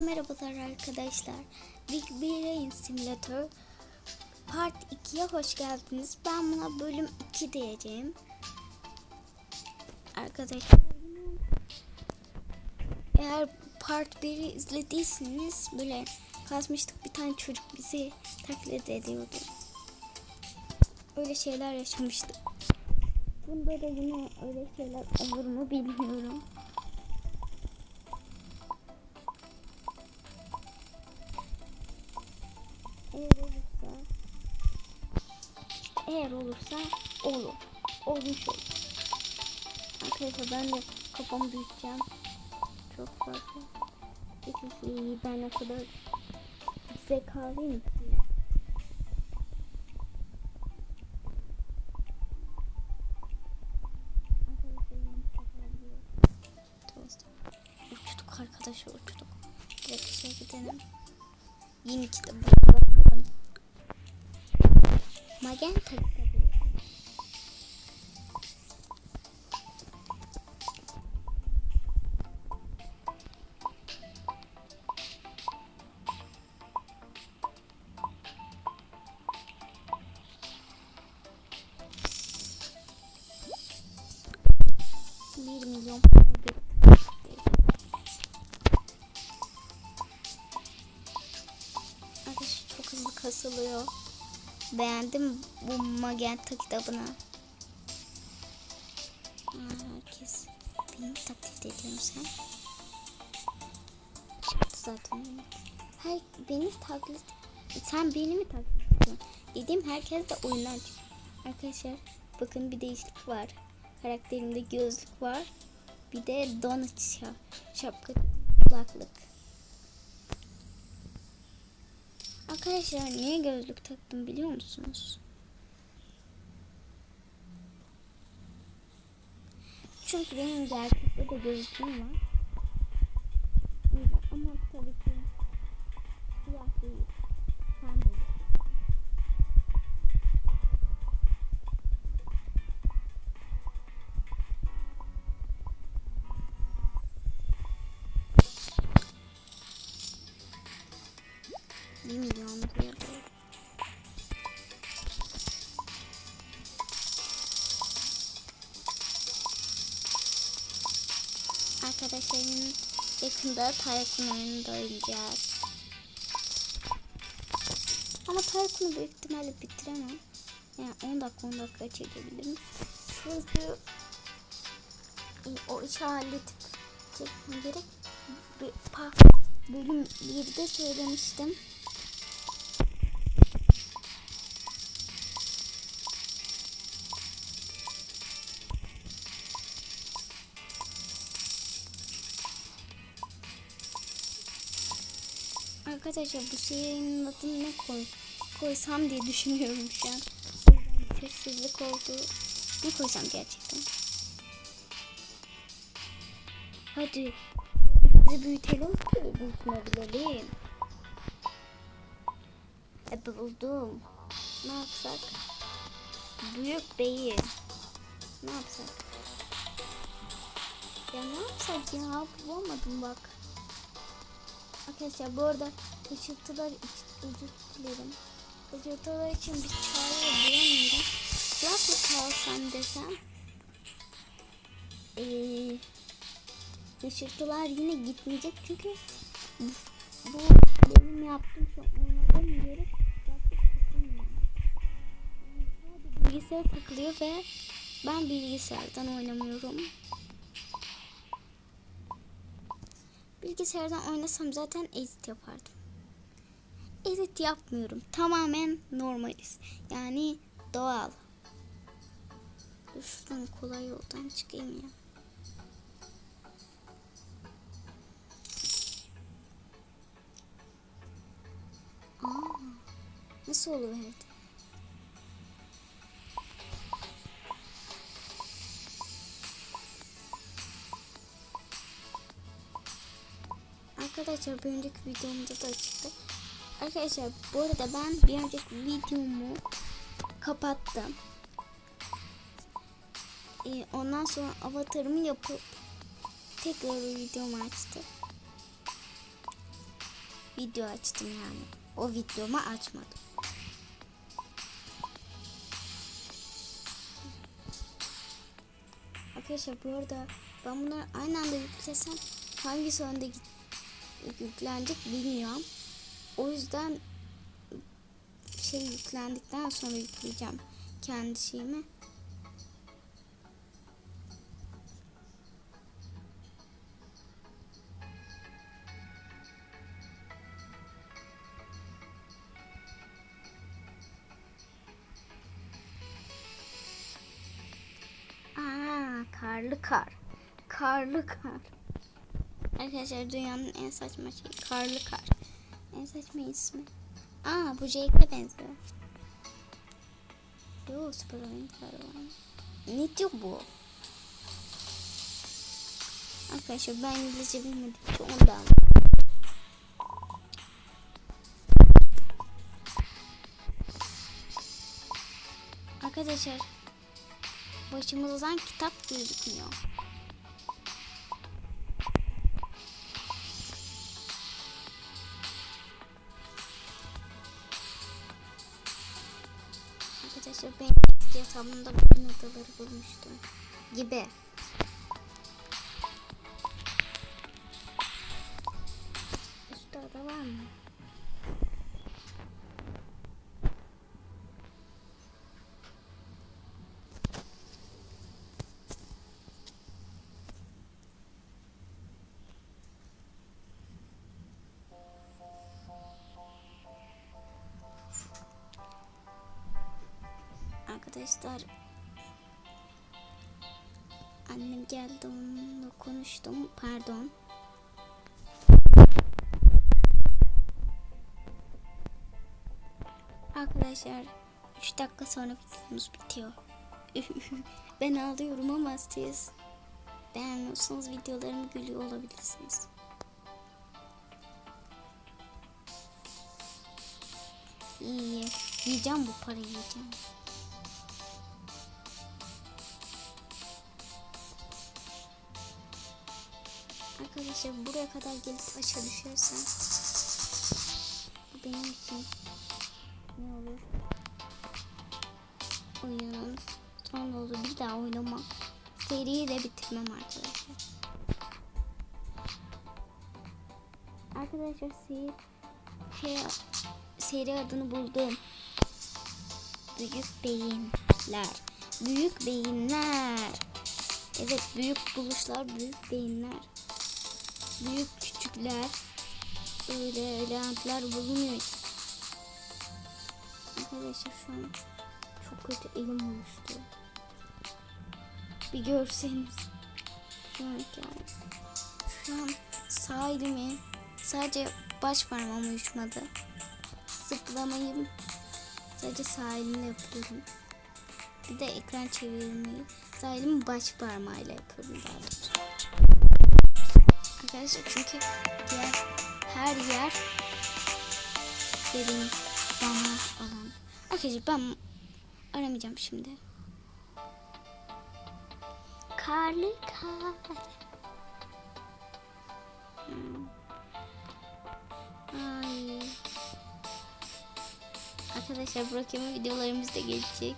Merhabalar arkadaşlar. Big Brain Simulator Part 2'ye hoş geldiniz. Ben buna bölüm 2 diyeceğim. Arkadaşlar eğer Part 1'i izlediyseniz böyle kasmıştık bir tane çocuk bizi taklit ediyordu. Öyle şeyler yaşamıştık. Bunda da yine öyle şeyler olur mu bilmiyorum. Eğer olursa olur. Olmuş olur. Arkadaşlar ben de kafamı büyüteceğim. Çok fazla. Şey ben ne kadar zekalıyım ki. Uçtuk arkadaşlar uçtuk. Direkt işe gidelim. Yeni kitabı bakalım. Magenta hızlı kasılıyor. Beğendim bu Magenta kitabını. Herkes beni taklit ediyor sen. Zaten. Her, beni taklit sen beni mi taklit ediyorsun? Dediğim herkes de oyundan. Arkadaşlar bakın bir değişiklik var. Karakterimde gözlük var. Bir de donut şap şapka kulaklık. Arkadaşlar niye gözlük taktım biliyor musunuz? Çünkü benim gerçekte de gözlüğüm var. Ama tabii ki siyah değil. 1 milyon. Arkadaşlarım yakında Tycoon oyunu oynayacağız. Ama Tycoon'u büyük ihtimalle bitiremem. Yani 10 dakika 10 dakika çekebilirim. Çünkü o işi halletip çekmem gerek. Bir, bölüm 1'de söylemiştim. Arkadaşlar bu serinin adını ne koy, koysam diye düşünüyorum şu an. Sessizlik oldu. Ne koysam gerçekten? Hadi. Bizi büyütelim ki büyütmeyebilelim. E buldum. Ne yapsak? Büyük beyi. Ne yapsak? Ya ne yapsak ya? Bulamadım bak. Arkadaşlar bu arada hışırtılar için özür dilerim. Hışırtılar için bir çare bulamıyorum. Kulaklık alsam desem. Eee hışırtılar yine gitmeyecek çünkü bu, benim yaptığım. Yani sadece bilgisayar takılıyor ve ben bilgisayardan oynamıyorum. Bilgisayardan oynasam zaten edit yapardım. Edit yapmıyorum. Tamamen normaliz. Yani doğal. Dur şuradan kolay yoldan çıkayım ya. Aa, nasıl oluverdi? Arkadaşlar bir önceki videomda da çıktı. Arkadaşlar bu arada ben bir önceki videomu kapattım. Ee, ondan sonra avatarımı yapıp tekrar o videomu açtım. video açtım yani. O videomu açmadım. Arkadaşlar bu arada ben bunları aynı anda yüklesem hangisi önde git- yüklenecek bilmiyorum. O yüzden şey yüklendikten sonra yükleyeceğim kendi şeyimi. Aa, karlı kar. Karlı kar. Arkadaşlar dünyanın en saçma şeyi karlı kar. En saçma ismi. Aa bu Jake'e benziyor. Yo süper oyun karı var. Ne diyor bu? Arkadaşlar ben İngilizce bilmedim ki ondan. Arkadaşlar başımızdan kitap gözükmüyor. Hesabımda bütün adaları bulmuştum. Gibi. Üstte ada var mı? Arkadaşlar. Annem geldi onunla konuştum. Pardon. Arkadaşlar 3 dakika sonra videomuz bitiyor. Ben ağlıyorum ama siz beğenmiyorsanız videolarımı gülüyor olabilirsiniz. İyi yiyeceğim bu parayı yiyeceğim Arkadaşlar buraya kadar gelip aşağı düşersen bu benim için ne olur? Oyunun son oldu bir daha oynamam. Seriyi de bitirmem arkadaşlar. Arkadaşlar seri şey, seri adını buldum. Büyük beyinler. Büyük beyinler. Evet büyük buluşlar büyük beyinler büyük küçükler öyle elementler bulunuyor. Arkadaşlar şu an çok kötü elim oluştu. Bir görseniz. Şu an, şu an sağ elimi sadece baş parmağım uyuşmadı. Sıklamayı sadece sağ elimle yapıyorum. Bir de ekran çevirmeyi sağ elimin baş parmağıyla yapıyorum daha doğrusu arkadaşlar çünkü diğer her yer benim bana alan. Arkadaşlar ben aramayacağım şimdi. Karlı kar. Hmm. Ay. Arkadaşlar bırakayım videolarımız da gelecek.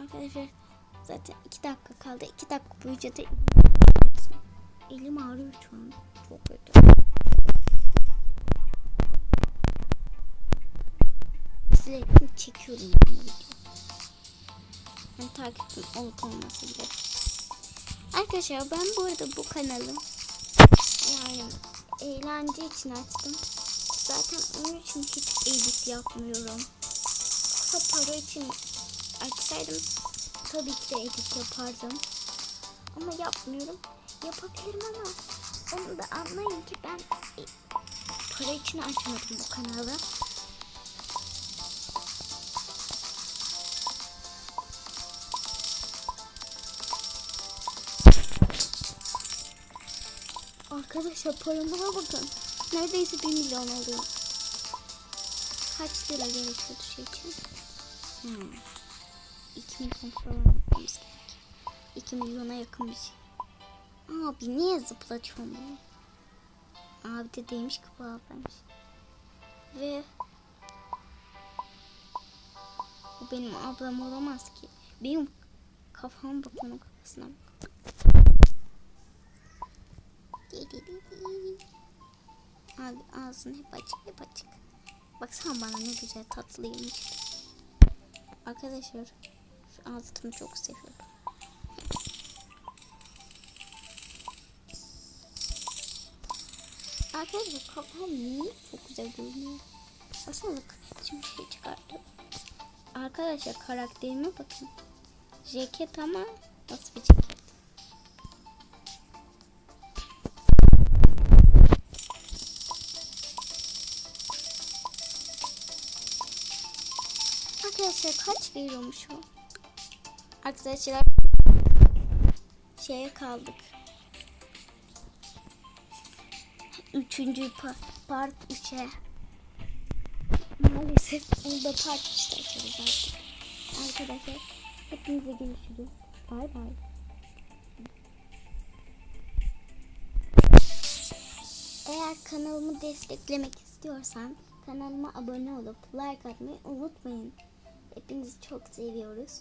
Arkadaşlar Zaten iki dakika kaldı. İki dakika boyunca da elim ağrıyor şu an. Çok kötü. Sürekli çekiyorum bu video. Yani takipçim olup olması bile. Arkadaşlar ben bu arada bu kanalı yani eğlence için açtım. Zaten onun için hiç edit yapmıyorum. Kısa para için açsaydım tabii ki de edit yapardım. Ama yapmıyorum. Yapabilirim ama onu da anlayın ki ben para için açmadım bu kanalı. Arkadaşlar paramına bakın. Neredeyse 1 milyon oluyor. Kaç lira gerekiyordu şey için? Hmm. 2 milyon falan yapmamız gerek. 2 milyona yakın bir şey. Abi niye zıplatıyorsun beni? Abi de demiş ki bu ablaymış. Ve o benim ablam olamaz ki. Benim kafam bak onun kafasına bak. Abi ağzın hep açık hep açık. Baksana bana ne güzel tatlıymış. Arkadaşlar şu çok seviyorum. Arkadaşlar kafam niye çok güzel görünüyor. Baksana şimdi şey çıkarttı. Arkadaşlar karakterime bakın. Ceket ama nasıl bir ceket? Arkadaşlar kaç veriyormuş o? Arkadaşlar şeye kaldık. Üçüncü pa- part 3'e. Maalesef onu da part 3'te açarız. Arkadaşlar hepinize görüşürüz. Bay bay. Eğer kanalımı desteklemek istiyorsan kanalıma abone olup like atmayı unutmayın. Hepinizi çok seviyoruz.